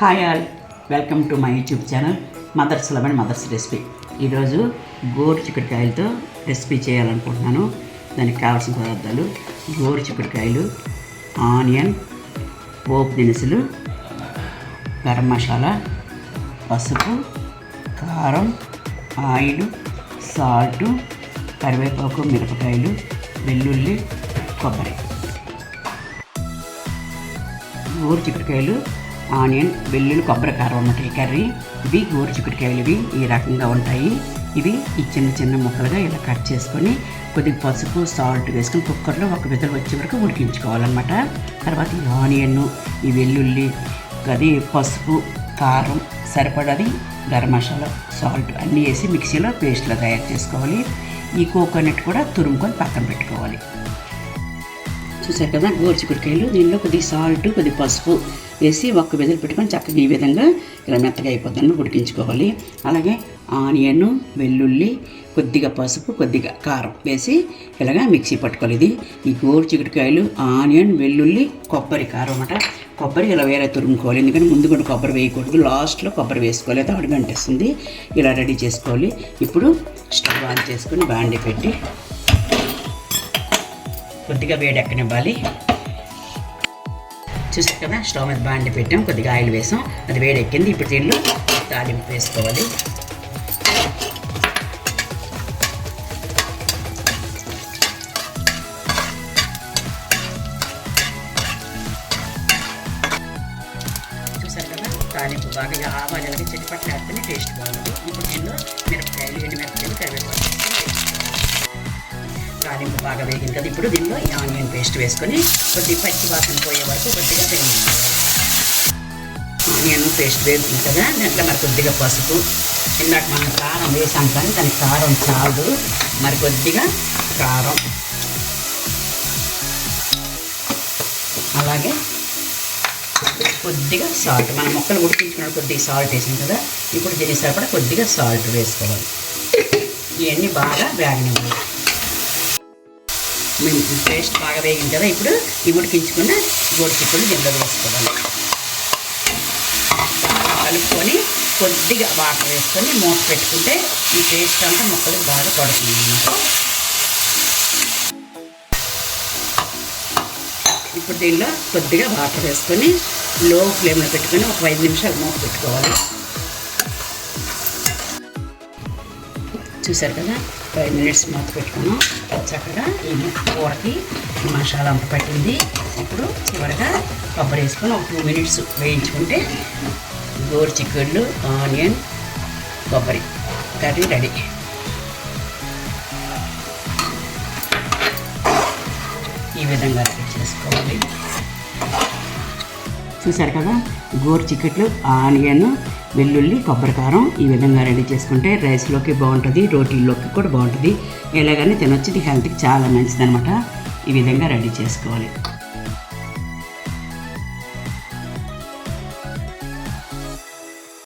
Hi all welcome to my YouTube channel mothers eleven mothers recipe. ఈరోజు గోరు చిక్కుడుకాయలతో recipe చేయాలనుకుంటున్నాను. దానికి కావాల్సిన పదార్థాలు గోరు చిక్కుడుకాయలు ఆనియన్ పోపు దినుసులు గరం మసాలా పసుపు కారం ఆయిల్ సాల్ట్ కరివేపాకు మిరపకాయలు వెల్లుల్లి కొబ్బరి. గోరు చిక్కుడుకాయలు ఆనియన్ వెల్లుల్లి కొబ్బరి కారం అన్నమాట ఈ కర్రీ ఇవి గోరు చిక్కుడుకాయలు ఇవి ఈ రకంగా ఉంటాయి. ఇవి ఈ చిన్న చిన్న ముక్కలుగా ఇలా కట్ చేసుకొని కొద్దిగా పసుపు సాల్ట్ వేసుకొని కుక్కర్లో ఒక విధులు వచ్చే వరకు ఉడికించుకోవాలన్నమాట. తర్వాత ఈ ఆనియన్ ఈ వెల్లుల్లి అది పసుపు కారం సరిపడది గరం మసాలా సాల్ట్ అన్నీ వేసి మిక్సీలో పేస్ట్లో తయారు చేసుకోవాలి. ఈ కోకోనట్ కూడా తురుముకొని పక్కన పెట్టుకోవాలి. చూసారు కదా గోరుచిక్కుడుకాయలు దీనిలో కొద్దిగా సాల్ట్ కొద్ది పసుపు వేసి ఒక్క విధులు పెట్టుకొని చక్కగా ఈ విధంగా ఇలా మెత్తగా అయిపోతుందని ఉడికించుకోవాలి. అలాగే ఆనియన్ వెల్లుల్లి కొద్దిగా పసుపు కొద్దిగా కారం వేసి ఇలాగా మిక్సీ పట్టుకోవాలి. ఇది ఈ గోరు చిక్కుడుకాయలు ఆనియన్ వెల్లుల్లి కొబ్బరి కారం అనమాట కొబ్బరి ఇలా వేరే తురుముకోవాలి. ఎందుకంటే ముందు కూడా కొబ్బరి వేయకూడదు లాస్ట్లో కొబ్బరి వేసుకోవాలి. అది అడుగంటేస్తుంది ఇలా రెడీ చేసుకోవాలి. ఇప్పుడు స్టవ్ ఆన్ చేసుకొని బాండి పెట్టి కొద్దిగా వేడెక్కనివ్వాలి చూసారు కదా స్టవ్ మీద బాండి పెట్టాం కొద్దిగా ఆయిల్ వేసాం. అది వేడెక్కింది ఇప్పుడు దీనిలో తాలింపు వేసుకోవాలి. చూసారు కదా తాలింపు బాగా ఆవాలు అలాగే చెట్టిపట్లు వేస్తేనే టేస్ట్ బాగుంది. ఇప్పుడు దీనిలో మిరపకాయలు ఎండు మిరపకాయలు తాలింపు బాగా వేగింది కదా ఇప్పుడు దీనిలో ఈ ఆనియన్ పేస్ట్ వేసుకొని కొద్దిగా పచ్చి వాసన పోయే వరకు కొద్దిగా వేయించుకోవాలి ఆనియన్ పేస్ట్ వేగుతుంది కదా దాంట్లో మరి కొద్దిగా పసుపు ఇందాక మనం కారం వేసాం కానీ దానికి కారం చాలు మరి కొద్దిగా కారం. అలాగే కొద్దిగా సాల్ట్ మన మొక్కలు ఉడికించుకున్న కొద్దిగా సాల్ట్ వేసాం కదా ఇప్పుడు దీని సరిపడా కొద్దిగా సాల్ట్ వేసుకోవాలి. ఇవన్నీ బాగా వేగనివ్వాలి. మేము పేస్ట్ బాగా వేగింది కదా. ఇప్పుడు ఈ ఉడికించుకున్న గోడ చిక్కులు దీంట్లో వేసుకోవాలి. బాగా కలుపుకొని కొద్దిగా వాటర్ వేసుకొని మూత పెట్టుకుంటే ఈ పేస్ట్ అంతా మొక్కలకు బాగా పడుతుంది అన్నమాట. ఇప్పుడు దీనిలో కొద్దిగా వాటర్ వేసుకొని లో ఫ్లేమ్లో పెట్టుకొని ఒక ఐదు నిమిషాలు మూత పెట్టుకోవాలి. చూసారు కదా? ఫైవ్ మినిట్స్ మూత పెట్టుకున్నాం చక్కగా ఈ కూరకి మసాలా అంత పట్టింది. ఇప్పుడు చివరిగా కొబ్బరి వేసుకొని ఒక టూ మినిట్స్ వేయించుకుంటే గోరు చిక్కుళ్ళు ఆనియన్ కొబ్బరి కర్రీ రెడీ. ఈ విధంగా రెడీ చేసుకోవాలి. చూసారు కదా? గోరు చికెట్లు ఆనియన్ వెల్లుల్లి కొబ్బరికారం ఈ విధంగా రెడీ చేసుకుంటే రైస్లోకి బాగుంటుంది రోటీల్లోకి కూడా బాగుంటుంది. ఎలాగని తినొచ్చు ఇది హెల్త్కి చాలా మంచిది అనమాట ఈ విధంగా రెడీ చేసుకోవాలి.